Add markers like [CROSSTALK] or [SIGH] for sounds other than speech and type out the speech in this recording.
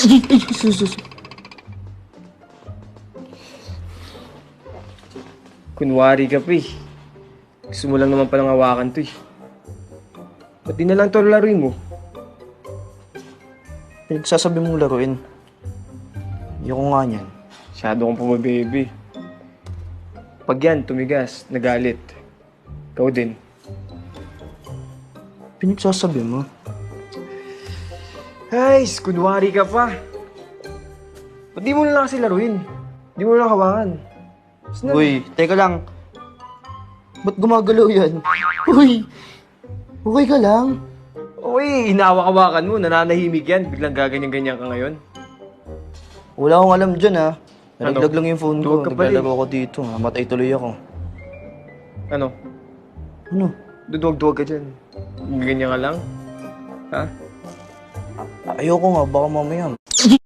Sus, sus. Kunwari ka pa eh. Gusto mo lang naman palang hawakan to eh. Ba't di na lang to laruin mo? Pinagsasabi mong laruin. Ayoko nga niyan. Masyado kang pumabebe. Pag yan, tumigas, nagalit. Ikaw din. Pinagsasabi mo? Ay, kunwari ka pa. Ba't di mo na lang kasi laruin? Di mo na lang hawakan. Na- Uy, teka lang. Ba't gumagalaw yan? [LAUGHS] Uy! Okay ka lang? Uy, hinawak-hawakan mo, nananahimik yan. Biglang gaganyan-ganyan ka ngayon. Wala akong alam dyan ha. Nalaglag Ano? lang yung phone ko. Duwag ka pala eh. Naglalaro ako dito. Matay tuloy ako. Ano? Ano? Duduwag-duwag ka dyan. Ganyan ka lang? Ha? Ayoko nga, baka mamaya.